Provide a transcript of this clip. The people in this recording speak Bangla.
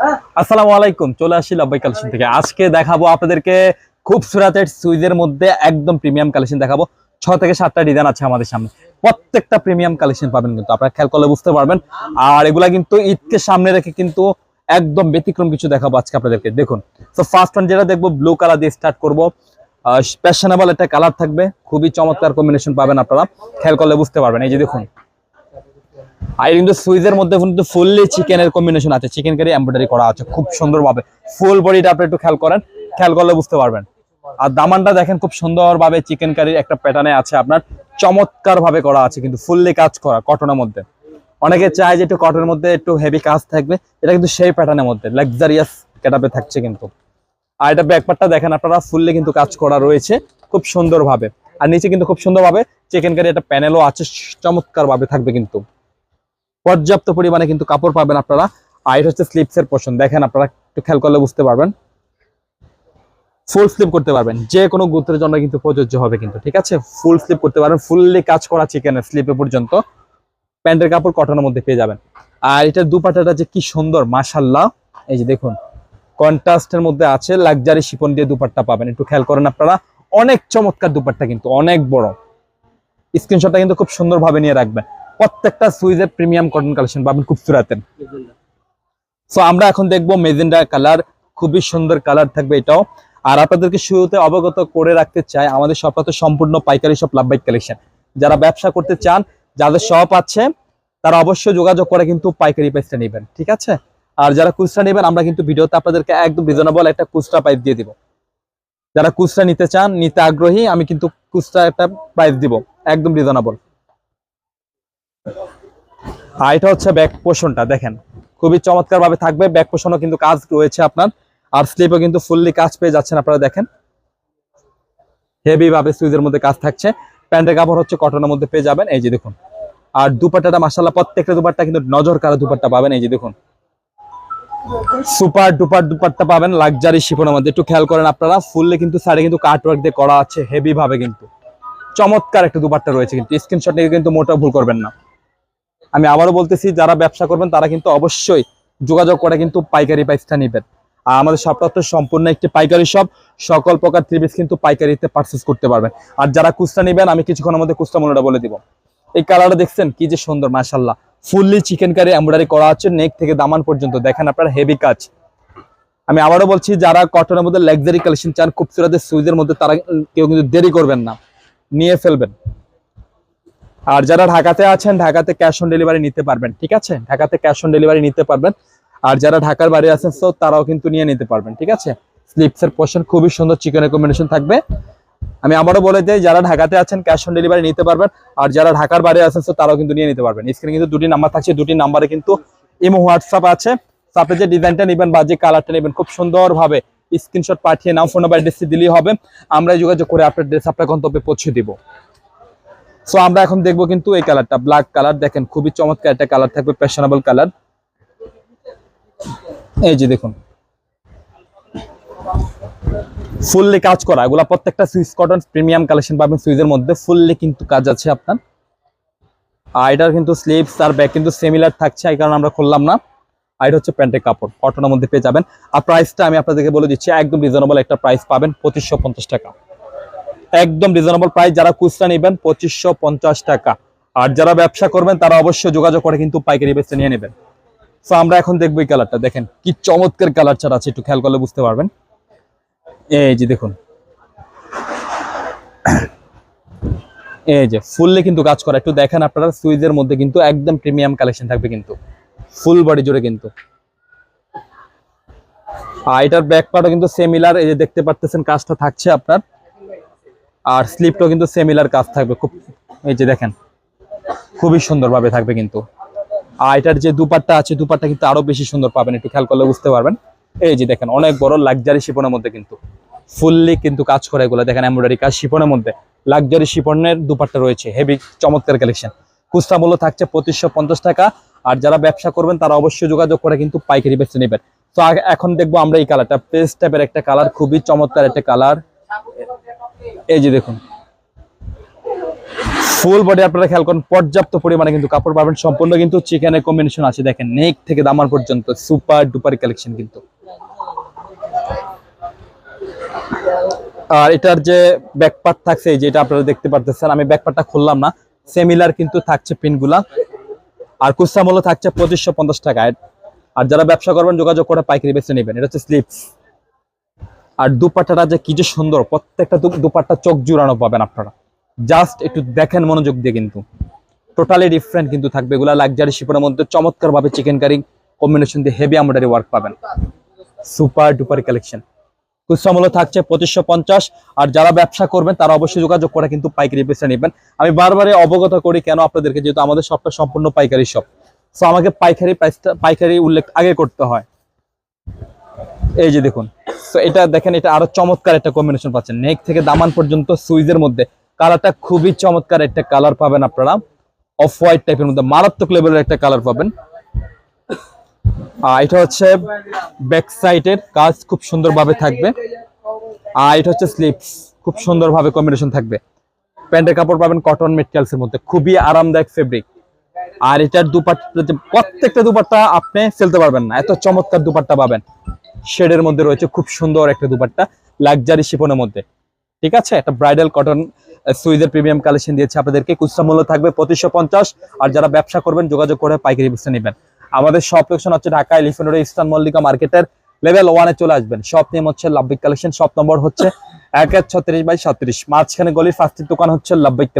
আসসালামু আলাইকুম, চলে আসি লব্বাই কালেকশন থেকে। আজকে দেখাবো আপনাদেরকে খুব সুরাতের সুইজের মধ্যে একদম প্রিমিয়াম কালেকশন দেখাবো। ছ থেকে সাতটা ডিজাইন আছে আমাদের সামনে। প্রত্যেকটা প্রিমিয়াম কালেকশন পাবেন কিন্তু, আপনারা খেয়াল করলে বুঝতে পারবেন। আর এগুলা কিন্তু ঈদকে সামনে রেখে কিন্তু একদম ব্যতিক্রম কিছু দেখাবো আজকে আপনাদেরকে। দেখুন তো ফার্স্ট ওয়ান যেটা দেখব ব্লু কালার দিয়ে স্টার্ট করব। ফ্যাশনেবল একটা কালার থাকবে। খুবই চমৎকার কম্বিনেশন পাবেন আপনারা। খেয়াল করলে বুঝতে পারবেন। এই যে দেখুন আর কিন্তু সুইজের মধ্যে কিন্তু ফুললি চিকেনের কম্বিনেশন আছে। চিকেন কারি এমব্রয়ডারি করা আছে, খুব সুন্দরভাবে। ফুল বডিটা আপনি একটু খেয়াল করেন, খেয়াল করলে বুঝতে পারবেন। আর দামানটা দেখেন, খুব সুন্দরভাবে চিকেন কারির একটা প্যাটার্নে আছে আপনার। চমৎকার ভাবে করা আছে, কিন্তু ফুললি কাজ করা কটনের মধ্যে। অনেকে চায় যে একটু কটনের মধ্যে একটু হেভি কাজ থাকবে, এটা কিন্তু সেই প্যাটার্নের মধ্যে লাক্সারিয়াস কেটাপে থাকছে কিন্তু। আর এটা ব্যাকপারটা দেখেন, আপনারা ফুললি কিন্তু কাজ করা রয়েছে, খুব সুন্দরভাবে। আর নিচে কিন্তু খুব সুন্দরভাবে চিকেন কারি একটা প্যানেলও আছে চমৎকার ভাবে থাকবে কিন্তু। পর্যাপ্ত পরিমাণে কিন্তু কাপড় পাবেন আপনারা। আর এটা হচ্ছে স্লিপসের পোর্শন দেখেন আপনারা একটু খেয়াল করলে বুঝতে পারবেন। ফুল স্লিপ করতে পারবেন। যে কোনো গোত্রের জন্য কিন্তু প্রযোজ্য হবে কিন্তু, ঠিক আছে? ফুল স্লিপ করতে পারবেন। ফুললি কাজ করা চিকেনের স্লিপে পর্যন্ত। প্যান্টের কাপড় কটনের মধ্যে পেয়ে যাবেন। আর এটার দুপাটাটা যে কি সুন্দর মাশাল্লাহ এই যে দেখুন কন্ট্রাস্টের মধ্যে আছে লাক্সারি শিপন দিয়ে দুপাট্টা পাবেন। একটু খেয়াল করেন আপনারা। অনেক চমৎকার দুপাট্টা কিন্তু, অনেক বড়। স্ক্রিনশটটা কিন্তু খুব সুন্দরভাবে নিয়ে রাখবেন। প্রত্যেকটা সুইজের প্রিমিয়াম কটন কালেকশন পাবেন খুব সুরাতেন সো আমরা এখন দেখব মেজেন্ডা কালার খুবই সুন্দর কালার থাকবে এটাও। আর আপনাদেরকে শুরুতে অবগত করে রাখতে চাই, আমাদের তো সম্পূর্ণ পাইকারি শপ লাভবাইক কালেকশন যারা ব্যবসা করতে চান, যাদের শপ আছে, তারা অবশ্যই যোগাযোগ করে কিন্তু পাইকারি প্রাইসটা নেবেন, ঠিক আছে? আর যারা খুচরা নেবেন, আমরা কিন্তু ভিডিওতে আপনাদেরকে একদম রিজনেবল একটা খুচরা প্রাইস দিয়ে দিব। যারা খুচরা নিতে চান, নিতে আগ্রহী, আমি কিন্তু খুচরা একটা প্রাইস দিব, একদম রিজনেবল আর এটা হচ্ছে ব্যাক পোষণটা দেখেন। খুবই চমৎকার ভাবে থাকবে। ব্যাক পোষণও কিন্তু কাজ রয়েছে আপনার। আর স্লিপও কিন্তু ফুললি কাজ পেয়ে যাচ্ছেন আপনারা দেখেন। হেভি ভাবে সুইজের মধ্যে কাজ থাকছে। প্যান্টের কাপড় হচ্ছে কটনের মধ্যে পেয়ে যাবেন। এই যে দেখুন। আর দুপাট্টাটা মাসাল্লাহ প্রত্যেকটা দুপাট্টা কিন্তু নজর কারা দুপাট্টা পাবেন। এই যে দেখুন। সুপার ডুপার দুপাট্টা পাবেন। লাক্সারি শিফনের মধ্যে। একটু খেয়াল করেন আপনারা ফুললে কিন্তু সাইডে কিন্তু কাট ওয়ার্ক দিয়ে করা আছে হেভি ভাবে কিন্তু। চমৎকার একটা দুপাট্টা রয়েছে কিন্তু। স্ক্রিনশট নিয়ে কিন্তু মোটা ভুল করবেন না। আমি আবারও বলতেছি, যারা ব্যবসা করবেন, তারা কিন্তু অবশ্যই যোগাযোগ করে কিন্তু পাইকারি প্রাইসটা নেবেন। আর আমাদের শপটা তো সম্পূর্ণ একটি পাইকারি শপ সকল প্রকার ত্রিপিস কিন্তু পাইকারিতে পারচেস করতে পারবেন। আর যারা কুচটা নেবেন, আমি কিছুক্ষণের মধ্যে কুচটা মূল্যটা বলে দিব। এই কালারটা দেখছেন? কি যে সুন্দর মাশাল্লাহ ফুললি চিকেন কারি এমব্রয়ডারি করা আছে নেক থেকে দামান পর্যন্ত। দেখেন আপনার হেভি কাজ। আমি আবারও বলছি, যারা কটনের মধ্যে লাক্সারি কালেকশন চান, খুব সুরাতের সুইজের মধ্যে তারা কেউ কিন্তু দেরি করবেন না। নিয়ে ফেলবেন। আর যারা ঢাকাতে আছেন, ঢাকাতে ক্যাশ অন ডেলিভারি নিতে পারবেন, ঠিক আছে? ঢাকাতে ক্যাশ অন ডেলিভারি নিতে পারবেন। আর যারা ঢাকার বাইরে আছেন তো তারাও কিন্তু নিয়ে নিতে পারবেন, ঠিক আছে? স্লিপসের পোর্শন খুবই সুন্দর চিকেনের কম্বিনেশন থাকবে। আমি আবারও বলে যাই যারা ঢাকাতে আছেন ক্যাশ অন ডেলিভারি নিতে পারবেন, আর যারা ঢাকার বাইরে আছেন তো তারাও কিন্তু নিয়ে নিতে পারবেন। স্ক্রিনে কিন্তু দুটি নাম্বার থাকছে, দুটি নাম্বারে কিন্তু ইমো হোয়াটসঅ্যাপ আছে। আপনি যে ডিজাইনটা নেবেন বা যে কালারটা নেবেন, খুব সুন্দরভাবে স্ক্রিনশট পাঠিয়ে নাম ফোন নাম্বার অ্যাড্রেসটি দিলেই হবে। আমরা যোগাযোগ করে আপনার ড্রেস আপনার গন্তব্যে পৌঁছে দিব। সো আমরা এখন দেখব কিন্তু এই কালারটা ব্ল্যাক কালার। দেখেন, খুবই চমৎকার একটা কালার থাকবে ফ্যাশনেবল কালার। এই যে দেখুন। ফুললি কাজ করা, এগুলা প্রত্যেকটা সুইস কটন প্রিমিয়াম কালেকশন পাবেন সুইজের মধ্যে। ফুললি কিন্তু কাজ আছে আপনার। আর এটার কিন্তু স্লিভস আর ব্যাক কিন্তু সিমিলার থাকছে, এই কারণে আমরা খুললাম না। আর এটা হচ্ছে প্যান্টের কাপড় কটনের মধ্যে পেয়ে যাবেন। আর প্রাইসটা আমি আপনাদেরকে বলে দিচ্ছি, একদম রিজনেবল একটা প্রাইস পাবেন, পঁচিশশো টাকা। একদম রিজনেবল প্রাইস যারা খুচরা নেবেন পঁচিশশো টাকা। আর যারা ব্যবসা করবেন, তারা অবশ্যই যোগাযোগ করে কিন্তু পাইকারি বেচে নিয়ে নেবেন। তো আমরা এখন দেখব এই কালারটা দেখেন, কি চমৎকার কালার ছাড়া আছে, একটু খেয়াল করলে বুঝতে পারবেন। এই যে দেখুন। এই যে, ফুললি কিন্তু কাজ করা। একটু দেখেন আপনারা, সুইজের মধ্যে কিন্তু একদম প্রিমিয়াম কালেকশন থাকবে কিন্তু। ফুল বডি জুড়ে কিন্তু। আর এটার ব্যাক পার্টও কিন্তু সেমিলার এই যে দেখতে পারতেছেন, কাজটা থাকছে আপনার। আর স্লিপটাও কিন্তু সেমিলার কাজ থাকবে খুব এই যে দেখেন খুবই সুন্দরভাবে থাকবে কিন্তু। আর এটার যে দুপাট্টা আছে দুপাট্টা কিন্তু আরও বেশি সুন্দর পাবেন একটু খেয়াল করলে বুঝতে পারবেন। এই যে দেখেন অনেক বড় লাক্সারি শিপনের মধ্যে কিন্তু ফুললি কিন্তু কাজ করে এগুলো। দেখেন এমব্রয়ডারি কাজ শিপনের মধ্যে। লাক্সারি শিপনের দুপাট্টা রয়েছে হেভি চমৎকার কালেকশন খুচরা মূল্য থাকছে পঁচিশশো পঞ্চাশ টাকা আর যারা ব্যবসা করবেন তারা অবশ্যই যোগাযোগ করে কিন্তু পাইকারি বেচে নেবেন। তো এখন দেখব আমরা এই কালারটা পেস্ট টাইপের একটা কালার খুবই চমৎকার একটা কালার এই যে দেখুন। ফুল বডি আপনারা খেয়াল করুন, পর্যাপ্ত পরিমাণে কিন্তু কাপড় পাবেন। সম্পূর্ণ কিন্তু চিকেনের কম্বিনেশন আছে। দেখেন নেক থেকে দামার পর্যন্ত সুপার ডুপার কালেকশন কিন্তু। আর এটার যে ব্যাকপার্ট থাকছে যে এটা আপনারা দেখতে পারতেছেন, আমি ব্যাকপার্টটা খুললাম না। সেমিলার কিন্তু থাকছে পিনগুলা। আর কুস্তা মূল্য থাকছে পঁচিশশো পঞ্চাশ টাকায় আর যারা ব্যবসা করবেন, যোগাযোগ করে পাইকারি বেছে নেবেন। এটা হচ্ছে স্লিপস আর দুপাট্টাটা যে কি যে সুন্দর, প্রত্যেকটা দুপাট্টা চোখ জুড়ানো পাবেন আপনারা। জাস্ট একটু দেখেন মনোযোগ দিয়ে কিন্তু। টোটালি ডিফারেন্ট কিন্তু থাকবে। এগুলা লাক্সারি শিপনের মধ্যে চমৎকার ভাবে চিকেন কারি কম্বিনেশন দিয়ে হেভি এমব্রয়ডারি ওয়ার্ক পাবেন। সুপার ডুপার কালেকশন খুচরা মূল্য থাকছে পঁচিশশো পঞ্চাশ। আর যারা ব্যবসা করবেন, তারা অবশ্যই যোগাযোগ করে কিন্তু পাইকারি বেছে নেবেন। আমি বারবারে অবগত করি কেন আপনাদেরকে? যেহেতু আমাদের শপটা সম্পূর্ণ পাইকারি শপ সো আমাকে পাইকারি প্রাইসটা পাইকারি উল্লেখ আগে করতে হয়। এই যে দেখুন। তো এটা দেখেন, এটা আরও চমৎকার একটা কম্বিনেশন পাচ্ছেন। নেক থেকে দামান পর্যন্ত সুইজের মধ্যে। কালারটা খুবই চমৎকার একটা কালার পাবেন আপনারা। অফ হোয়াইট টাইপের মধ্যে। মারাত্মক লেভেলের একটা কালার পাবেন। আর এটা হচ্ছে ব্যাক সাইডের কাজ খুব সুন্দরভাবে থাকবে। আর এটা হচ্ছে স্লিপস খুব সুন্দরভাবে কম্বিনেশন থাকবে। প্যান্টের কাপড় পাবেন কটন মেটেরিয়ালস এর মধ্যে। খুবই আরামদায়ক ফেব্রিক আর এটার দুপাট্টা প্রত্যেকটা দুপাট্টা আপনি ফেলতে পারবেন না। এত চমৎকার দুপাট্টা পাবেন। শেডের মধ্যে রয়েছে খুব সুন্দর একটা দুপাট্টা, লাক্সারি শিপনের মধ্যে। ঠিক আছে? একটা ব্রাইডাল কটন সুইজের প্রিমিয়াম কালেকশন দিয়েছে আপনাদেরকে। খুচরা মূল্য থাকবে পঁচিশশো পঞ্চাশ। আর যারা ব্যবসা করবেন, যোগাযোগ করে পাইকারি বেচতে নেবেন। আমাদের শপ লোকেশন হচ্ছে ঢাকা এলিফেন্ট ইস্টার্ন মল্লিকা মার্কেটের লেভেল ওয়ানে চলে আসবেন। সব নেম হচ্ছে লাভবিক কালেকশন। সব নম্বর হচ্ছে এক এক ছত্রিশ বাই সাত্রিশ। মাঝখানে গলির ফার্স্টের দোকান হচ্ছে লাভবিক কালেকশন।